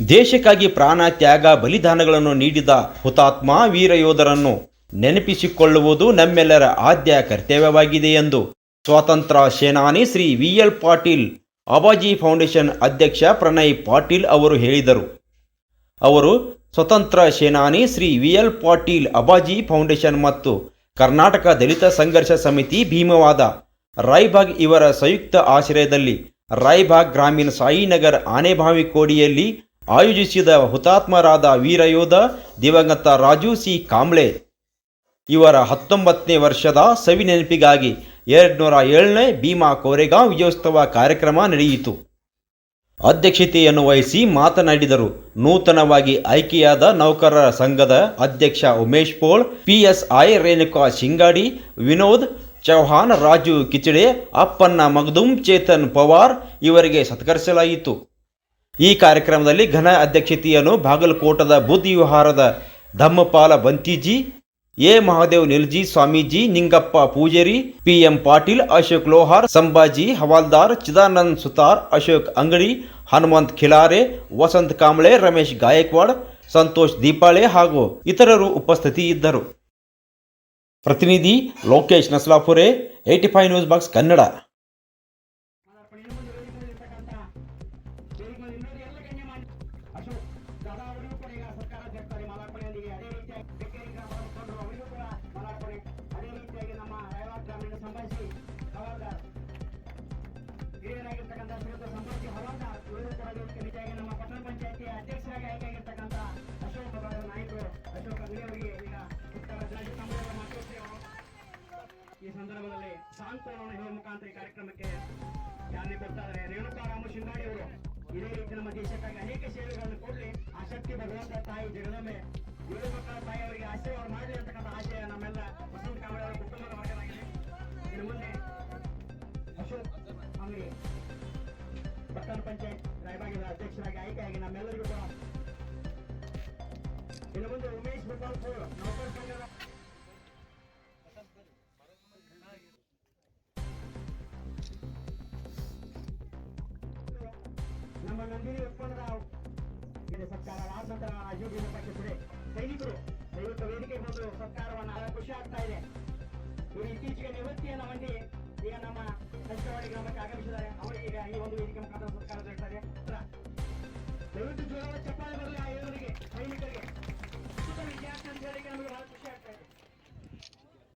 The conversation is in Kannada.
ದೇಶಕ್ಕಾಗಿ ಪ್ರಾಣ ತ್ಯಾಗ ಬಲಿದಾನಗಳನ್ನು ನೀಡಿದ ಹುತಾತ್ಮ ವೀರಯೋಧರನ್ನು ನೆನಪಿಸಿಕೊಳ್ಳುವುದು ನಮ್ಮೆಲ್ಲರ ಆದ್ಯ ಕರ್ತವ್ಯವಾಗಿದೆ ಎಂದು ಸ್ವಾತಂತ್ರ್ಯ ಸೇನಾನಿ Shri V L Patil, Abaji foundation ಅಧ್ಯಕ್ಷ ಪ್ರಣಯ್ ಪಾಟೀಲ್ ಅವರು ಹೇಳಿದರು. ಅವರು ಸ್ವತಂತ್ರ ಸೇನಾನಿ Shri V L Patil, Abaji foundation ಮತ್ತು ಕರ್ನಾಟಕ ದಲಿತ ಸಂಘರ್ಷ ಸಮಿತಿ ಭೀಮವಾದ ರಾಯ್ಬಾಗ್ ಇವರ ಸಂಯುಕ್ತ ಆಶ್ರಯದಲ್ಲಿ ರಾಯ್ಬಾಗ್ ಗ್ರಾಮೀಣ ಸಾಯಿನಗರ್ ಆನೆಬಾವಿ ಕೋಡಿಯಲ್ಲಿ ಆಯೋಜಿಸಿದ ಹುತಾತ್ಮರಾದ ವೀರಯೋಧ ದಿವಂಗತ ರಾಜು ಸಿ. ಕಾಂಬ್ಳೆ. ಇವರ ಹತ್ತೊಂಬತ್ತನೇ ವರ್ಷದ ಸವಿ ನೆನಪಿಗಾಗಿ ಎರಡ್ನೂರ ಏಳನೇ ಭೀಮಾ ಕೋರೆಗಾಂವ್ ವಿಜಯೋತ್ಸವ ಕಾರ್ಯಕ್ರಮ ನಡೆಯಿತು. ಅಧ್ಯಕ್ಷತೆಯನ್ನು ವಹಿಸಿ ಮಾತನಾಡಿದರು. ನೂತನವಾಗಿ ಆಯ್ಕೆಯಾದ ನೌಕರರ ಸಂಘದ ಅಧ್ಯಕ್ಷ ಉಮೇಶ್ ಪೋಳ್, ಪಿಎಸ್ಐ ರೇಣುಕಾ ಶಿಂಗಾಡಿ, ವಿನೋದ್ ಚೌಹಾನ್ ರಾಜು ಕಿಚಡೆ ಅಪ್ಪನ್ನ ಮಗದುಂ, ಚೇತನ್ ಪವಾರ್ ಇವರಿಗೆ ಸತ್ಕರಿಸಲಾಯಿತು. ಈ ಕಾರ್ಯಕ್ರಮದಲ್ಲಿ ಘನ ಅಧ್ಯಕ್ಷತೆಯನ್ನು ಬಾಗಲಕೋಟದ ಬುದ್ಧಿ ವಿಹಾರದ ಧಮ್ಮಪಾಲ ಬಂತಿಜಿ, ಎ. ಮಹಾದೇವ್ ನಿಲ್ಜಿ ಸ್ವಾಮೀಜಿ, ನಿಂಗಪ್ಪ ಪೂಜಾರಿ, ಪಿಎಂ ಪಾಟೀಲ್, ಅಶೋಕ್ ಲೋಹಾರ್ ಸಂಭಾಜಿ ಹವಾಲ್ದಾರ್, ಚಿದಾನಂದ್ ಸುತಾರ್, ಅಶೋಕ್ ಅಂಗಡಿ, ಹನುಮಂತ್ ಖಿಲಾರೆ, ವಸಂತ್ ಕಾಂಬ್ಳೆ ರಮೇಶ್ ಗಾಯಕ್ವಾಡ್, ಸಂತೋಷ್ ದೀಪಾಳೆ ಹಾಗೂ ಇತರರು ಉಪಸ್ಥಿತಿ ಇದ್ದರು ಪ್ರತಿನಿಧಿ Lokesh Naslapure, eighty five news box Kannada. ಈ ಸಂದರ್ಭದಲ್ಲಿ ಸಾಂತ್ವನವನ್ನು ಹೇಳುವ ಮುಖಾಂತರ ಈ ಕಾರ್ಯಕ್ರಮಕ್ಕೆ ಚಾಲನೆ ಕೊಡ್ತಾ ಇದ್ದಾರೆ? ರೇಣುಕಾ ರಾಮ ಶಿಂಗಾಡಿ ಅವರು. ಇದೇ ರೀತಿ ನಮ್ಮ ದೇಶಕ್ಕಾಗಿ ಅನೇಕ ಸೇವೆಗಳನ್ನು ಕೊಡಲಿ ಆ ಶಕ್ತಿ ಭಗವಂತ ತಾಯಿ ಜಗದೊಮ್ಮೆ ಏಳು ಮಕ್ಕಳ ತಾಯಿ ಅವರಿಗೆ ಆಶೀರ್ವಾದ ಮಾಡಲಿ ಅಂತಕ್ಕಂಥ ಆಶಯ ನಮ್ಮೆಲ್ಲ ವಸಂತ ಕಾಂಬಳೆ ಅವರ ಕುಟುಂಬದ ವರ್ಗದಾಗಿದೆ ಇನ್ನು ಮುಂದೆ ಅಶೋಕ್ ಅಂಗಡಿ ಪಟ್ಟಣ ಪಂಚಾಯತ್ ರಾಯಬಾಗಿನ ಅಧ್ಯಕ್ಷರಾಗಿ, ಆಯ್ಕೆಯಾಗಿ ನಮ್ಮೆಲ್ಲರಿಗೂ ಕೂಡ. ಇನ್ನು ಮುಂದೆ ಉಮೇಶ್ ಮುಖಾಂತರ ನೌಕರ ನಂದಿನಿ ಒಪ್ಪಂದರಾವ್ ಸರ್ಕಾರ ಆದ ನಂತರ ಯೋಗಿನ ಪಕ್ಷಿಸಿದೆ ಸೈನಿಕರು ದೈವತ ವೇದಿಕೆ ಬಂದು ಸರ್ಕಾರವನ್ನು ಖುಷಿ ಆಗ್ತಾ ಇದೆ. ಇವರು ಇತ್ತೀಚೆಗೆ ನಿವೃತ್ತಿಯನ್ನು ಹೊಂದಿ ಈಗ ನಮ್ಮ ಸಚಿವಾಡಿ ಗ್ರಾಮಕ್ಕೆ ಆಗಮಿಸಿದ್ದಾರೆ. ಅವರಿಗೆ ಈ ಒಂದು ವೇದಿಕೆ ಮುಖಾಂತರ